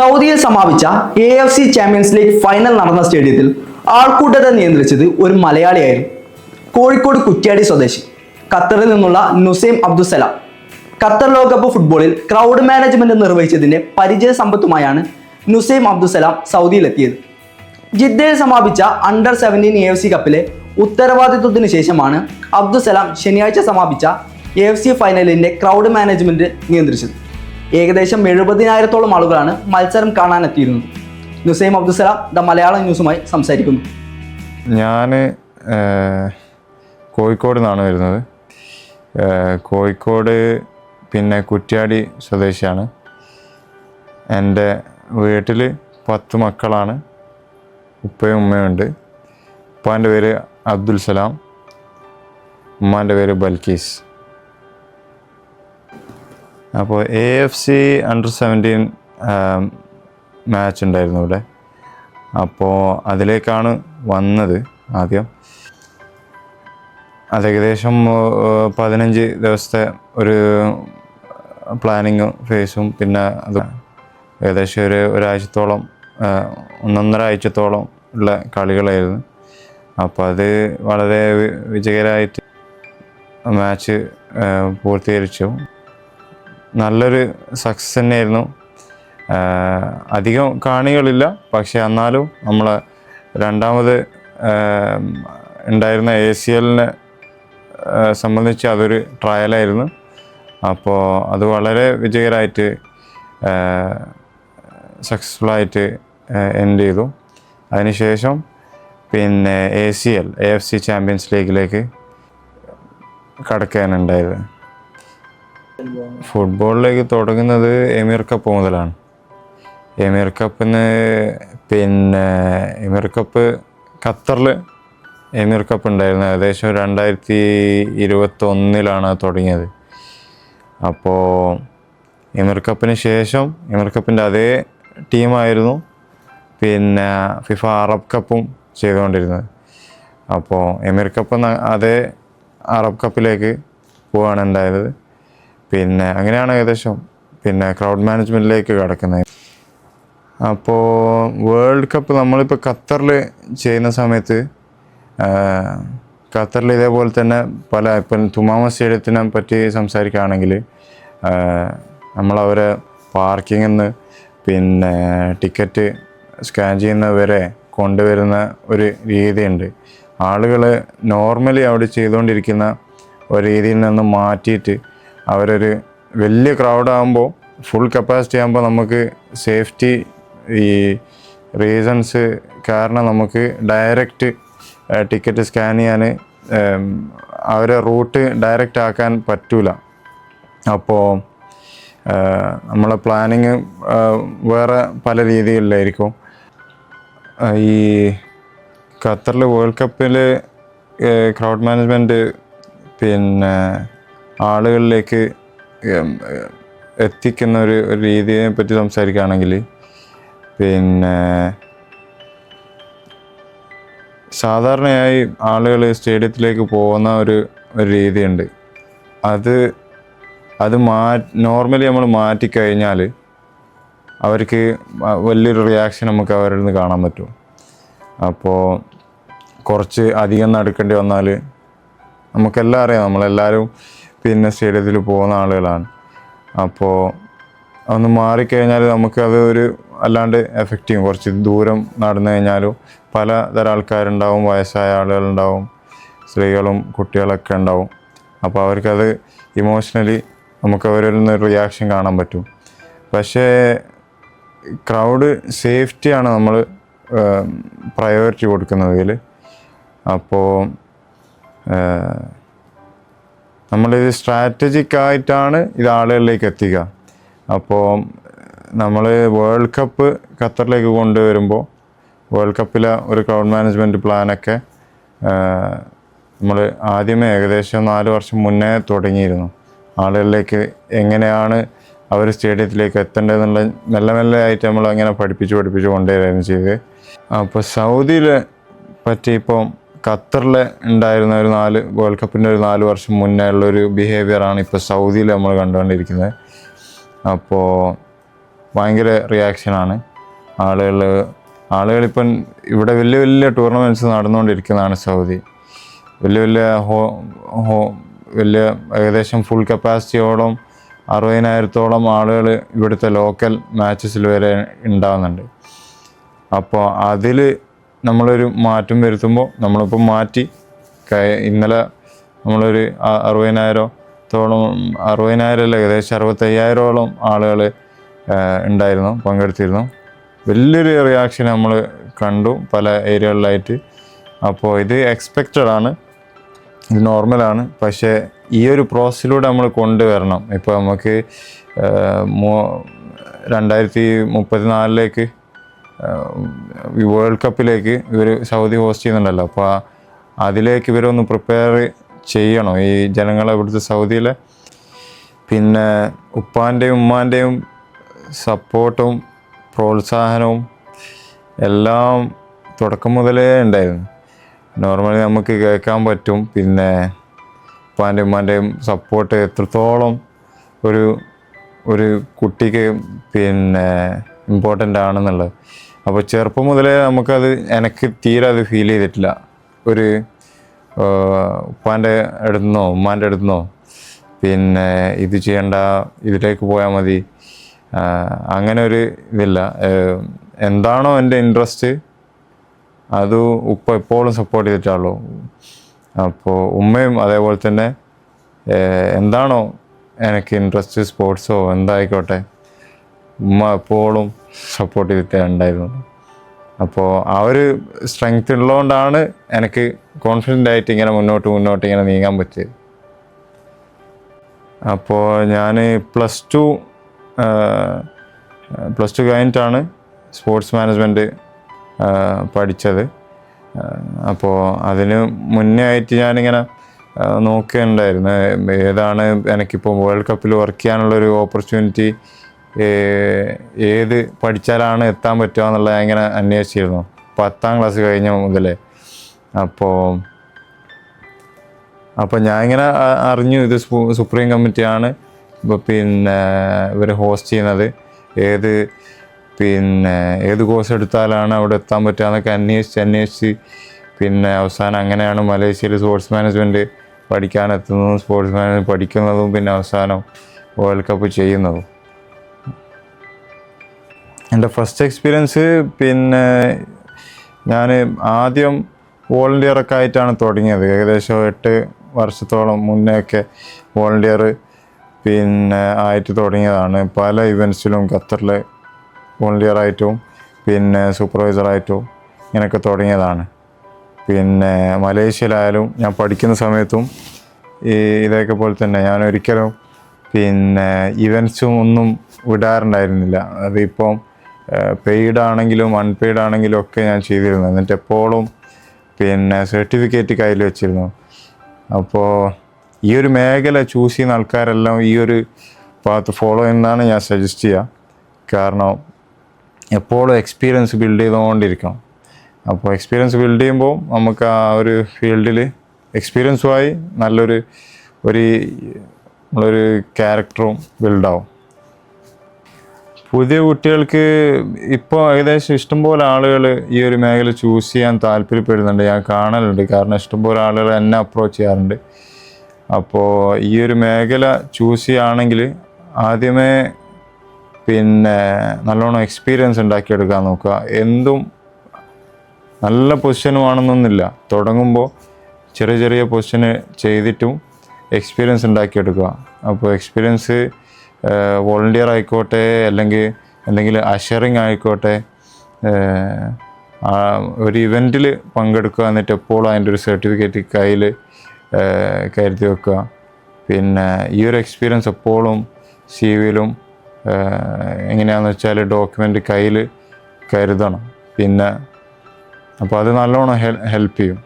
സൗദിയിൽ സമാപിച്ച A F C champions league final നടന്ന സ്റ്റേഡിയത്തിൽ ആൾക്കൂട്ടത്തെ നിയന്ത്രിച്ചത് ഒരു മലയാളിയായിരുന്നു. കോഴിക്കോട് കുറ്റ്യാടി സ്വദേശി. ഖത്തറിൽ നിന്നുള്ള നുസൈം അബ്ദുസലാം ഖത്തർ ലോകകപ്പ് ഫുട്ബോളിൽ ക്രൗഡ് മാനേജ്മെന്റ് നിർവഹിച്ചതിന്റെ പരിചയ സമ്പത്തുമായാണ് നുസൈം അബ്ദുസലാം സൗദിയിലെത്തിയത്. ജിദ്ദയിൽ സമാപിച്ച under seventeen A F C കപ്പിലെ ഉത്തരവാദിത്വത്തിന് ശേഷമാണ് അബ്ദുസലാം ശനിയാഴ്ച സമാപിച്ച എ എഫ് സി ഫൈനലിന്റെ ക്രൗഡ് മാനേജ്മെന്റ് നിയന്ത്രിച്ചത്. ഏകദേശം എഴുപതിനായിരത്തോളം ആളുകളാണ് മത്സരം കാണാനെത്തിയിരുന്നത്. നുസൈം അബ്ദുസലാം ദ മലയാളം ന്യൂസുമായി സംസാരിക്കുന്നു. ഞാൻ കോഴിക്കോട് നിന്നാണ് വരുന്നത്. കോഴിക്കോട് പിന്നെ കുറ്റ്യാടി സ്വദേശിയാണ്. എന്റെ വീട്ടിൽ പത്ത് മക്കളാണ്. ഉപ്പയും ഉമ്മയുണ്ട് ഉപ്പാന്റെ പേര് അബ്ദുൽ സലാം. ഉമ്മാന്റെ പേര് ബൽക്കീസ് അപ്പോൾ A F C under seventeen match ഉണ്ടായിരുന്നു ഇവിടെ. അപ്പോൾ അതിലേക്കാണ് വന്നത് ആദ്യം. അത് ഏകദേശം പതിനഞ്ച് ദിവസത്തെ ഒരു പ്ലാനിങ് ഫേസും പിന്നെ അത് ഏകദേശം ഒരു ഒരാഴ്ചത്തോളം ഒന്നൊന്നര ആഴ്ചത്തോളം ഉള്ള കളികളായിരുന്നു. അപ്പോൾ അത് വളരെ വിജയകരമായിട്ട് മാച്ച് പൂർത്തീകരിച്ചു. നല്ലൊരു സക്സസ് തന്നെയായിരുന്നു. അധികം കാണികളില്ല. പക്ഷെ എന്നാലും നമ്മൾ രണ്ടാമത് ഉണ്ടായിരുന്ന എ സി എല്ലിനെ സംബന്ധിച്ച് അതൊരു ട്രയലായിരുന്നു അപ്പോൾ അത് വളരെ വിജയകരമായിട്ട് സക്സസ്ഫുള്ളായിട്ട് എൻഡ് ചെയ്തു. അതിനുശേഷം പിന്നെ A C L A F C champions ലീഗിലേക്ക് കടക്കാനുണ്ടായത്. ഫുട്ബോളിലേക്ക് തുടങ്ങുന്നത് എമിർ കപ്പ് മുതലാണ്. എമിർ കപ്പിന് പിന്നെ എമിർ കപ്പ് ഖത്തറിൽ എമിർ കപ്പ് ഉണ്ടായിരുന്നു. ഏകദേശം രണ്ടായിരത്തി ഇരുപത്തി ഒന്നിലാണ് തുടങ്ങിയത്. അപ്പോൾ എമിർ കപ്പിന് ശേഷം എമിർ കപ്പിന്റെ അതേ ടീമായിരുന്നു. പിന്നെ ഫിഫ അറബ് കപ്പും ചെയ്തുകൊണ്ടിരുന്നത്. അപ്പോൾ എമിർ കപ്പ് അതേ അറബ് കപ്പിലേക്ക് പോവുകയാണ് ഉണ്ടായത് പിന്നെ അങ്ങനെയാണ് ഏകദേശം പിന്നെ ക്രൗഡ് മാനേജ്മെന്റിലേക്ക് കടക്കുന്നത്. അപ്പോൾ വേൾഡ് കപ്പ് നമ്മളിപ്പോൾ ഖത്തറിൽ ചെയ്യുന്ന സമയത്ത് ഖത്തറിൽ ഇതേപോലെ തന്നെ പല ഇപ്പം തുമാമ സ്റ്റേഡിയത്തിനെ പറ്റി സംസാരിക്കുകയാണെങ്കിൽ നമ്മളവരെ പാർക്കിങ്ങിൽ നിന്ന് പിന്നെ ടിക്കറ്റ് സ്കാൻ ചെയ്യുന്നവരെ കൊണ്ടുവരുന്ന ഒരു രീതിയുണ്ട്. ആളുകൾ നോർമലി അവിടെ ചെയ്തുകൊണ്ടിരിക്കുന്ന ഒരു രീതിയിൽ നിന്ന് മാറ്റിയിട്ട് അവരൊരു വലിയ ക്രൗഡാകുമ്പോൾ ഫുൾ കപ്പാസിറ്റി ആകുമ്പോൾ നമുക്ക് സേഫ്റ്റി ഈ റീസൺസ് കാരണം നമുക്ക് ഡയറക്റ്റ് ടിക്കറ്റ് സ്കാൻ ചെയ്യാൻ അവരെ റൂട്ട് ഡയറക്റ്റ് ആക്കാൻ പറ്റൂല. അപ്പോൾ നമ്മളെ പ്ലാനിങ് വേറെ പല രീതിയിലായിരിക്കും ഈ ഖത്തറിൽ വേൾഡ് കപ്പിൽ ക്രൗഡ് മാനേജ്മെന്റ് പിന്നെ ആളുകളിലേക്ക് എത്തിക്കുന്ന ഒരു രീതിയെ പറ്റി സംസാരിക്കുകയാണെങ്കിൽ പിന്നെ സാധാരണയായി ആളുകൾ സ്റ്റേഡിയത്തിലേക്ക് പോകുന്ന ഒരു ഒരു രീതിയുണ്ട്. അത് അത് മാ നോർമലി നമ്മൾ മാറ്റിക്കഴിഞ്ഞാൽ അവർക്ക് വലിയൊരു റിയാക്ഷൻ നമുക്ക് അവരിൽ നിന്ന് കാണാൻ പറ്റും. അപ്പോൾ കുറച്ച് അധികം നടക്കേണ്ടി വന്നാൽ നമുക്കെല്ലാം അറിയാം. നമ്മളെല്ലാവരും പിന്നെ സ്റ്റേഡിയത്തിൽ പോകുന്ന ആളുകളാണ്. അപ്പോൾ ഒന്ന് മാറിക്കഴിഞ്ഞാൽ നമുക്കത് ഒരു അല്ലാണ്ട് എഫക്റ്റ് ചെയ്യും. കുറച്ച് ദൂരം നടന്നു കഴിഞ്ഞാലും പലതരം ആൾക്കാരുണ്ടാവും വയസ്സായ ആളുകളുണ്ടാവും സ്ത്രീകളും കുട്ടികളൊക്കെ ഉണ്ടാവും. അപ്പോൾ അവർക്കത് ഇമോഷണലി നമുക്ക് അവരിൽ നിന്ന് റിയാക്ഷൻ കാണാൻ പറ്റും. പക്ഷേ ക്രൗഡ് സേഫ്റ്റിയാണ് നമ്മൾ പ്രയോറിറ്റി കൊടുക്കുന്നതിൽ അപ്പോൾ നമ്മളിത് സ്ട്രാറ്റജിക് ആയിട്ടാണ് ഇത് ആളുകളിലേക്ക് എത്തിക്കുക. അപ്പോൾ നമ്മൾ വേൾഡ് കപ്പ് ഖത്തറിലേക്ക് കൊണ്ടുവരുമ്പോൾ വേൾഡ് കപ്പിലെ ഒരു ക്രൗഡ് മാനേജ്മെന്റ് പ്ലാനൊക്കെ നമ്മൾ ആദ്യമേ ഏകദേശം നാല് വർഷം മുന്നേ തുടങ്ങിയിരുന്നു. ആളുകളിലേക്ക് എങ്ങനെയാണ് അവർ സ്റ്റേഡിയത്തിലേക്ക് എത്തേണ്ടതെന്നുള്ള മെല്ലെ മെല്ലെ ആയിട്ട് നമ്മൾ അങ്ങനെ പഠിപ്പിച്ച് പഠിപ്പിച്ച് കൊണ്ടുവരികയായിരുന്നു ചെയ്തത് അപ്പോൾ സൗദിയിൽ പറ്റി ഇപ്പം ഖത്തറിൽ ഉണ്ടായിരുന്ന ഒരു നാല് വേൾഡ് കപ്പിന്റെ ഒരു നാല് വർഷം മുന്നേ ഉള്ളൊരു ബിഹേവിയറാണ് ഇപ്പോൾ സൗദിയിൽ നമ്മൾ കണ്ടുകൊണ്ടിരിക്കുന്നത്. അപ്പോൾ ഭയങ്കര റിയാക്ഷനാണ് ആളുകൾ ആളുകളിപ്പം ഇവിടെ വലിയ വലിയ ടൂർണമെന്റ്സ് നടന്നുകൊണ്ടിരിക്കുന്നതാണ് സൗദി. വലിയ വലിയ ഹോ ഹോ വലിയ ഏകദേശം ഫുൾ കപ്പാസിറ്റിയോളം അറുപതിനായിരത്തോളം ആളുകൾ ഇവിടുത്തെ ലോക്കൽ മാച്ചസിൽ വരെ ഉണ്ടാകുന്നുണ്ട് അപ്പോൾ അതിൽ നമ്മളൊരു മാറ്റം വരുത്തുമ്പോൾ നമ്മളിപ്പോൾ മാറ്റി ഇന്നലെ നമ്മളൊരു അറുപതിനായിരം അറുപതിനായിരത്തോളം അറുപതിനായിരം അല്ല ഏകദേശം അറുപത്തയ്യായിരോളം ആളുകൾ ഉണ്ടായിരുന്നു പങ്കെടുത്തിരുന്നു. വലിയൊരു റിയാക്ഷൻ നമ്മൾ കണ്ടു പല ഏരിയകളിലായിട്ട്. അപ്പോൾ ഇത് എക്സ്പെക്റ്റഡ് ആണ്. ഇത് നോർമലാണ് പക്ഷേ ഈ ഒരു പ്രോസസ്സിലൂടെ നമ്മൾ കൊണ്ടുവരണം. ഇപ്പോൾ നമുക്ക് രണ്ടായിരത്തി മുപ്പത്തിനാലിലേക്ക് വേൾഡ് കപ്പിലേക്ക് ഇവർ സൗദി ഹോസ്റ്റ് ചെയ്യുന്നുണ്ടല്ലോ. അപ്പോൾ അതിലേക്ക് ഇവരൊന്ന് പ്രിപ്പയർ ചെയ്യണം. ഈ ജനങ്ങളെ ഇവിടുത്തെ സൗദിയിലെ പിന്നെ ഉപ്പാന്റെയും ഉമ്മാന്റെയും സപ്പോർട്ടും പ്രോത്സാഹനവും എല്ലാം തുടക്കം മുതലേ ഉണ്ടായിരുന്നു. നോർമലി നമുക്ക് കേൾക്കാൻ പറ്റും. പിന്നെ ഉപ്പാന്റെ ഉമ്മാന്റെയും സപ്പോർട്ട് എത്രത്തോളം ഒരു ഒരു കുട്ടിക്ക് പിന്നെ ഇമ്പോർട്ടന്റ് ആണെന്നുള്ളത്. അപ്പോൾ ചെറുപ്പം മുതലേ നമുക്കത് എനിക്ക് തീരെ അത് ഫീൽ ചെയ്തിട്ടില്ല. ഒരു ഉപ്പാന്റെ അടുത്തുനിന്നോ ഉമ്മാന്റെ അടുത്തുനിന്നോ പിന്നെ ഇത് ചെയ്യണ്ട ഇതിലേക്ക് പോയാൽ മതി അങ്ങനെ ഒരു ഇതില്ല. എന്താണോ എന്റെ ഇൻട്രസ്റ്റ് അത് ഉപ്പ എപ്പോഴും സപ്പോർട്ട് ചെയ്തിട്ടുള്ളൂ അപ്പോൾ ഉമ്മയും അതേപോലെ തന്നെ എന്താണോ എനിക്ക് ഇൻട്രസ്റ്റ് സ്പോർട്സോ എന്തായിക്കോട്ടെ. ഉമ്മ എപ്പോഴും സപ്പോർട്ട് ചെയ്തിട്ടേ ഉണ്ടായിരുന്നു അപ്പോൾ ആ ഒരു സ്ട്രെങ്ത് ഉള്ളതുകൊണ്ടാണ് എനിക്ക് കോൺഫിഡന്റ് ആയിട്ട് ഇങ്ങനെ മുന്നോട്ട് മുന്നോട്ട് ഇങ്ങനെ നീങ്ങാൻ പറ്റിയത്. അപ്പോൾ ഞാൻ പ്ലസ് ടു പ്ലസ് ടു കഴിഞ്ഞിട്ടാണ് സ്പോർട്സ് മാനേജ്മെന്റ് പഠിച്ചത്. അപ്പോൾ അതിന് മുന്നേ ആയിട്ട് ഞാനിങ്ങനെ നോക്കുകയുണ്ടായിരുന്നു ഏതാണ് എനിക്കിപ്പോൾ വേൾഡ് കപ്പിൽ വർക്ക് ചെയ്യാനുള്ളൊരു ഓപ്പർച്യൂണിറ്റി ഏത് പഠിച്ചാലാണ് എത്താൻ പറ്റുക എന്നുള്ളത് ഞാൻ ഇങ്ങനെ അന്വേഷിച്ചിരുന്നു. പത്താം ക്ലാസ് കഴിഞ്ഞ മുതൽ അപ്പോൾ അപ്പോൾ ഞാൻ ഇങ്ങനെ അറിഞ്ഞു. ഇത് സുപ്രീം കമ്മിറ്റിയാണ് പിന്നെ ഇവർ ഹോസ്റ്റ് ചെയ്യുന്നത്. ഏത് പിന്നെ ഏത് കോഴ്സ് എടുത്താലാണ് അവിടെ എത്താൻ പറ്റുക എന്നൊക്കെ അന്വേഷിച്ച് അന്വേഷിച്ച്. പിന്നെ അവസാനം അങ്ങനെയാണ് മലേഷ്യയിൽ സ്പോർട്സ് മാനേജ്മെന്റ് പഠിക്കാൻ എത്തുന്നതും സ്പോർട്സ് മാനേജ്മെന്റ് പഠിക്കുന്നതും പിന്നെ അവസാനം വേൾഡ് കപ്പ് ചെയ്യുന്നതും. എന്റെ ഫസ്റ്റ് എക്സ്പീരിയൻസ് പിന്നെ ഞാൻ ആദ്യം വോളണ്ടിയറൊക്കെ ആയിട്ടാണ് തുടങ്ങിയത്. ഏകദേശം എട്ട് വർഷത്തോളം മുന്നേയൊക്കെ വോളണ്ടിയർ പിന്നെ ആയിട്ട് തുടങ്ങിയതാണ്. പല ഇവൻസിലും ഖത്തറിൽ വോളണ്ടിയറായിട്ടും പിന്നെ സൂപ്പർവൈസറായിട്ടും ഇങ്ങനെയൊക്കെ തുടങ്ങിയതാണ്. പിന്നെ മലേഷ്യയിലായാലും ഞാൻ പഠിക്കുന്ന സമയത്തും ഈ ഇതൊക്കെ പോലെ തന്നെ ഞാൻ ഒരിക്കലും പിന്നെ ഇവൻസും ഒന്നും വിടാറുണ്ടായിരുന്നില്ല. അതിപ്പം പെയ്ഡ് ആണെങ്കിലും അൺപെയ്ഡ് ആണെങ്കിലും ഒക്കെ ഞാൻ ചെയ്തിരുന്നു. എന്നിട്ട് എപ്പോഴും പിന്നെ സർട്ടിഫിക്കറ്റ് കയ്യിൽ വെച്ചിരുന്നു. അപ്പോൾ ഈ ഒരു മേഖല ചൂസ് ചെയ്യുന്ന ആൾക്കാരെല്ലാം ഈ ഒരു പാത്ത് ഫോളോ ചെയ്യുന്നതാണ് ഞാൻ സജസ്റ്റ് ചെയ്യുക കാരണം എപ്പോഴും എക്സ്പീരിയൻസ് ബിൽഡ് ചെയ്തുകൊണ്ടിരിക്കണം. അപ്പോൾ എക്സ്പീരിയൻസ് ബിൽഡ് ചെയ്യുമ്പോൾ നമുക്ക് ആ ഒരു ഫീൽഡിൽ എക്സ്പീരിയൻസുമായി നല്ലൊരു ഒരു നമ്മളൊരു ക്യാരക്ടറും ബിൽഡാവും പുതിയ കുട്ടികൾക്ക് ഇപ്പോൾ ഏകദേശം ഇഷ്ടംപോലെ ആളുകൾ ഈ ഒരു മേഖല ചൂസ് ചെയ്യാൻ താല്പര്യപ്പെടുന്നുണ്ട്. ഞാൻ കാണലുണ്ട്. കാരണം ഇഷ്ടംപോലെ ആളുകൾ എന്നെ അപ്രോച്ച് ചെയ്യാറുണ്ട്. അപ്പോൾ ഈ ഒരു മേഖല ചൂസ് ചെയ്യുകയാണെങ്കിൽ ആദ്യമേ പിന്നെ നല്ലോണം എക്സ്പീരിയൻസ് ഉണ്ടാക്കിയെടുക്കാൻ നോക്കുക. എന്തും നല്ല പൊസിഷനുമാണെന്നൊന്നുമില്ല തുടങ്ങുമ്പോൾ ചെറിയ ചെറിയ പൊസിഷന് ചെയ്തിട്ടും എക്സ്പീരിയൻസ് ഉണ്ടാക്കിയെടുക്കുക. അപ്പോൾ എക്സ്പീരിയൻസ് വോളണ്ടിയർ ആയിക്കോട്ടെ അല്ലെങ്കിൽ എന്തെങ്കിലും അഷറിങ് ആയിക്കോട്ടെ ഒരു ഇവന്റിൽ പങ്കെടുക്കുക എന്നിട്ട് എപ്പോഴും അതിന്റെ ഒരു സർട്ടിഫിക്കറ്റ് കയ്യിൽ കരുതി വെക്കുക. പിന്നെ ഈ ഒരു എക്സ്പീരിയൻസ് എപ്പോഴും സി വിയിലും എങ്ങനെയാണെന്ന് വെച്ചാൽ ഡോക്യുമെന്റ് കയ്യിൽ കരുതണം. പിന്നെ അപ്പോൾ അത് നല്ലോണം ഹെൽപ്പ് ചെയ്യും.